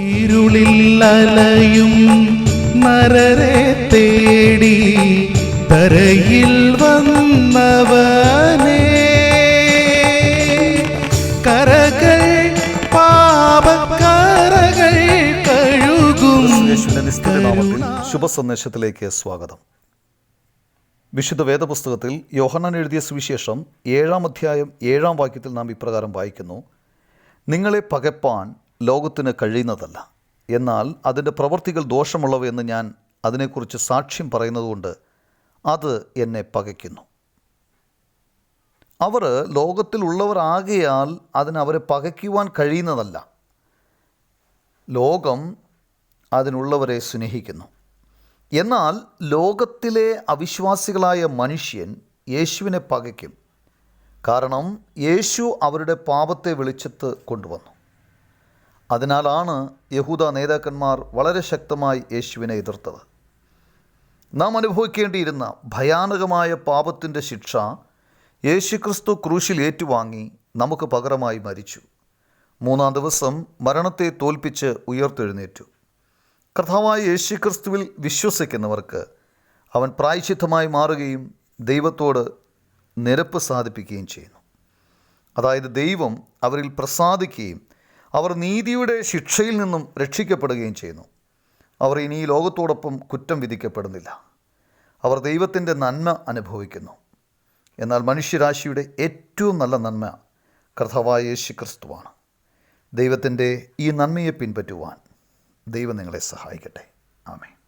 ഇരുളിൽ അലയും നരരെ തേടി തരയിൽ വന്നവനേ. കരകൾ പാപക്കരകൾ കഴുകും ശുഭ സന്ദേശത്തിലേക്ക് സ്വാഗതം. വിശുദ്ധ വേദപുസ്തകത്തിൽ യോഹന്നാൻ എഴുതിയ സുവിശേഷം ഏഴാം അധ്യായം ഏഴാം വാക്യത്തിൽ നാം ഇപ്രകാരം വായിക്കുന്നു. നിങ്ങളെ പകപ്പാൻ ലോകത്തിന് കഴിയുന്നതല്ല. എന്നാൽ അതിന്റെ പ്രവൃത്തികൾ ദോഷമുള്ളവയെന്ന് ഞാൻ അതിനെക്കുറിച്ച് സാക്ഷ്യം പറയുന്നതുകൊണ്ട് അത് എന്നെ പകയ്ക്കുന്നു. അവർ ലോകത്തിലുള്ളവരാകയാൽ അതിനവരെ പകയ്ക്കുവാൻ കഴിയുന്നതല്ല. ലോകം അതിനുള്ളവരെ സ്നേഹിക്കുന്നു. എന്നാൽ ലോകത്തിലെ അവിശ്വാസികളായ മനുഷ്യൻ യേശുവിനെ പകയ്ക്കും. കാരണം യേശു അവരുടെ പാപത്തെ വെളിച്ചത്ത് കൊണ്ടുവന്നു. അതിനാലാണ് യഹൂദ നേതാക്കന്മാർ വളരെ ശക്തമായി യേശുവിനെ എതിർത്തത്. നാം അനുഭവിക്കേണ്ടിയിരുന്ന ഭയാനകമായ പാപത്തിന്റെ ശിക്ഷ യേശുക്രിസ്തു ക്രൂശിൽ ഏറ്റുവാങ്ങി നമുക്ക് പകരമായി മരിച്ചു. മൂന്നാം ദിവസം മരണത്തെ തോൽപ്പിച്ച് ഉയർത്തെഴുന്നേറ്റു. കർത്താവായ യേശുക്രിസ്തുവിൽ വിശ്വസിക്കുന്നവർക്ക് അവൻ പ്രായശിദ്ധമായി മാറുകയും ദൈവത്തോട് നിരപ്പ് സാധിപ്പിക്കുകയും ചെയ്യുന്നു. അതായത് ദൈവം അവരിൽ പ്രസാദിക്കുകയും അവർ നീതിയുടെ ശിക്ഷയിൽ നിന്നും രക്ഷിക്കപ്പെടുകയും ചെയ്യുന്നു. അവർ ഇനി ഈ ലോകത്തോടൊപ്പം കുറ്റം വിധിക്കപ്പെടുന്നില്ല. അവർ ദൈവത്തിന്റെ നന്മ അനുഭവിക്കുന്നു. എന്നാൽ മനുഷ്യരാശിയുടെ ഏറ്റവും നല്ല നന്മ കർത്താവായ യേശു ക്രിസ്തുവാണ് ദൈവത്തിന്റെ ഈ നന്മയെ പിൻപറ്റുവാൻ ദൈവം നിങ്ങളെ സഹായിക്കട്ടെ. ആമേ